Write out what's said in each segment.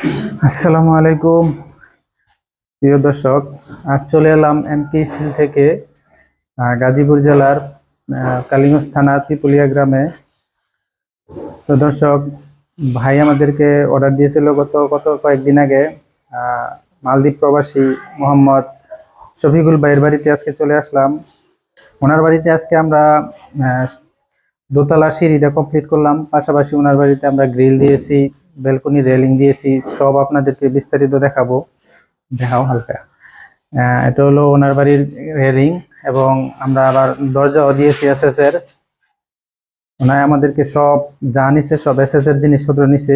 আসসালামু আলাইকুম প্রিয় দর্শক, আজ চলে এলাম এমকে স্টিল থেকে গাজীপুর জেলার কালিগঞ্জ থানা তিপুলিয়া গ্রামে। তো দর্শক, ভাই আমাদেরকে অর্ডার দিয়েছিল গত গত কয়েকদিন আগে মালদ্বীপ প্রবাসী মোহাম্মদ শফিকুল ভাইয়ের বাড়িতে আজকে চলে আসলাম। ওনার বাড়িতে আজকে আমরা দোতলা সিঁড়িটা কমপ্লিট করলাম। পাশাপাশি ওনার বাড়িতে আমরা গ্রিল দিয়েছি। ব্যালকনি রেলিং দিয়েছি, সব আপনাদেরকে বিস্তারিত দেখাবো। দেখাও হালকা। এটা হলো ওনার বাড়ির রেলিং এবং আমরা আবার দরজাও দিয়েছি এস এস এর ওনায় আমাদেরকে সব যা নিছে, সব এস এস এর জিনিসপত্র নিছে।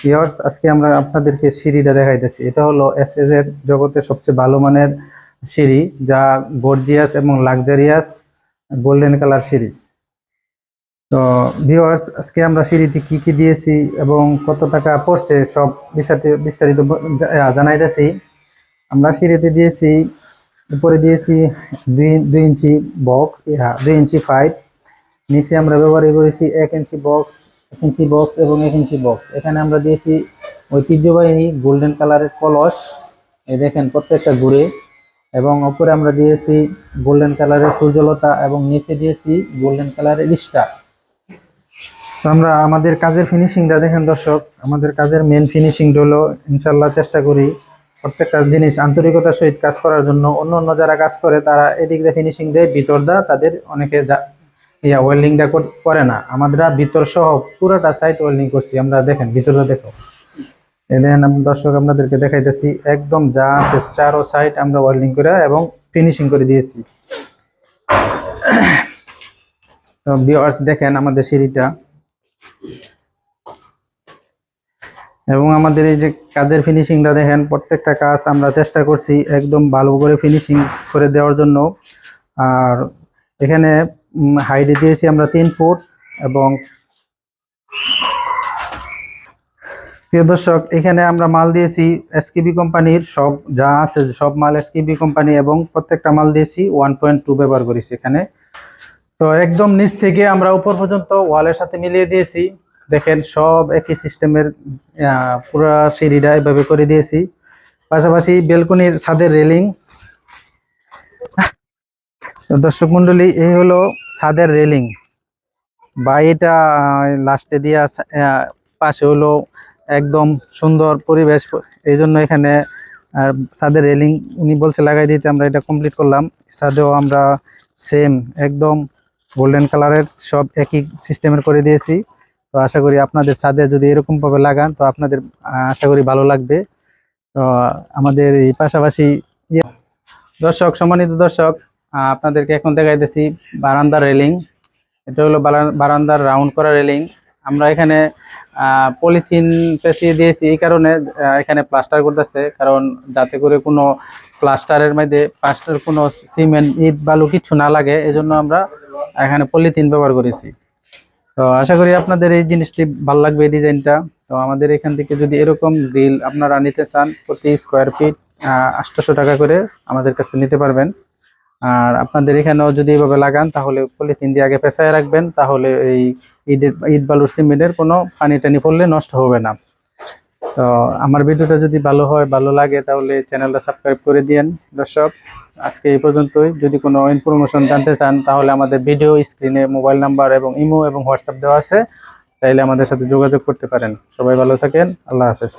পিয়ার্স আজকে আমরা আপনাদেরকে সিঁড়িটা দেখাইতেছি। এটা হলো এস এস এর জগতে সবচেয়ে ভালো মানের সিঁড়ি, যা গর্জিয়াস এবং লাক্সারিয়াস গোল্ডেন কালার সিঁড়ি। তো ভিউয়ার্স আজকে আমরা সিঁড়িতে কি কি দিয়েছি এবং কত টাকা পড়ছে সব বিস্তারিত বিস্তারিত জানাইতেছি। আমরা সিঁড়িতে দিয়েছি, উপরে দিয়েছি দুই দুই ইঞ্চি বক্স দুই ইঞ্চি পাইপ নিচে আমরা ব্যবহার করেছি এক ইঞ্চি বক্স এক ইঞ্চি বক্স এবং এক ইঞ্চি বক্স এখানে আমরা দিয়েছি ঐতিহ্যবাহী গোল্ডেন কালারের কলস। এই দেখেন প্রত্যেকটা ঘুরে। এবং ওপরে আমরা দিয়েছি গোল্ডেন কালারের সূর্যলতা এবং নিচে দিয়েছি গোল্ডেন কালারের স্টার তো আমরা আমাদের কাজের ফিনিশিংটা দেখেন দর্শক, আমাদের কাজের মেন ফিনিশিংটা হলো ইনশাল্লাহ চেষ্টা করি প্রত্যেকটা জিনিস আন্তরিকতার সহিত কাজ করার জন্য। অন্য অন্য যারা কাজ করে, তারা এদিক দিয়ে ফিনিশিং দেয়, ভিতর দা তাদের অনেকে ইয়া ওয়েল্ডিংটা করে না। আমরা ভিতর সহ পুরোটা সাইট ওয়েল্ডিং করছি। আমরা দেখেন ভিতরে দেখো। দেখেন দর্শক, আপনাদেরকে দেখাইতেছি, একদম যা আছে চারো সাইড আমরা ওয়েল্ডিং করে এবং ফিনিশিং করে দিয়েছি। তো ভিউয়ার্স দেখেন আমাদের সিঁড়িটা। এবং আমাদের এই যে কাজের ফিনিশিংটা দেখেন, প্রত্যেকটা কাজ আমরা চেষ্টা করছি একদম ভালো করে ফিনিশিং করে দেওয়ার জন্য। আর এখানে হাইটে দিয়েছি আমরা তিন ফুট এবং প্রিয় দর্শক, এখানে আমরা মাল দিয়েছি এসকেবি কোম্পানির সব যা আছে, সব মাল এসকেবি কোম্পানি এবং প্রত্যেকটা মাল দিয়েছি ওয়ান পয়েন্ট টু ব্যবহার করেছি এখানে। তো একদম নিচ থেকে আমরা উপর পর্যন্ত ওয়ালের সাথে মিলিয়ে দিয়েছি। দেখেন সব একই সিস্টেমের পুরো সিঁড়িটা এভাবে করে দিয়েছি। পাশাপাশি বেলকনির ছাদের রেলিং। দর্শক মন্ডলী এই হলো ছাদের রেলিং। বা এটা লাস্টে দিয়া পাশে হলো একদম সুন্দর পরিবেশ। এই জন্য এখানে ছাদের রেলিং উনি বলছে লাগাই দিতে, আমরা এটা কমপ্লিট করলাম। ছাদেও আমরা সেম একদম গোল্ডেন কালারের সব একই সিস্টেমের করে দিয়েছি। তো আশা করি আপনাদের ছাদে যদি এরকম ভাবে লাগান, তো আপনাদের আশা করি ভালো লাগবে। তো আমাদের এই পাশাপাশি ইয়ে- দর্শক, সম্মানিত দর্শক আপনাদেরকে এখন দেখাইতেছি বারান্দার রেলিং। এটা হলো বারা- বারান্দার রাউন্ড করা রেলিং। আমরা এখানে পলিথিন পেঁচিয়ে দিয়েছি এই কারণে এখানে প্লাস্টার করতেছে। কারণ যাতে করে কোনো প্লাস্টারের মধ্যে, প্লাস্টার কোনো সিমেন্ট, ইট, বালু কিছু না লাগে, এজন্য আমরা এখানে পলিথিন ব্যবহার করেছি। তো আশা করি আপনাদের এই জিনিসটি ভালো লাগবে ডিজাইনটা। তো আমাদের এখান থেকে যদি এরকম গ্রিল আপনারা নিতে চান প্রতি স্কোয়ার ফিট আটশোশো টাকা করে আমাদের কাছে নিতে পারবেন। আর আপনাদের এখানেও যদি এভাবে লাগান, তাহলে পলিথিন দিয়ে আগে পেঁচায় রাখবেন, তাহলে এই ইটের ইট বালুর সিমেন্টের কোনো পানি টানি পড়লে নষ্ট হবে না। তো আমার ভিডিওটা যদি ভালো হয়, ভালো লাগে, তাহলে চ্যানেলটা সাবস্ক্রাইব করে দিয়েন, দর্শক। আজকে এই পর্যন্তই। যদি কোনো ইনফরমেশন জানতে চান, তাহলে আমাদের ভিডিও স্ক্রিনে মোবাইল নাম্বার এবং ইমো এবং হোয়াটসঅ্যাপ দেওয়া আছে। তাইলে আমাদের সাথে যোগাযোগ করতে পারেন। সবাই ভালো থাকেন। আল্লাহ হাফেজ।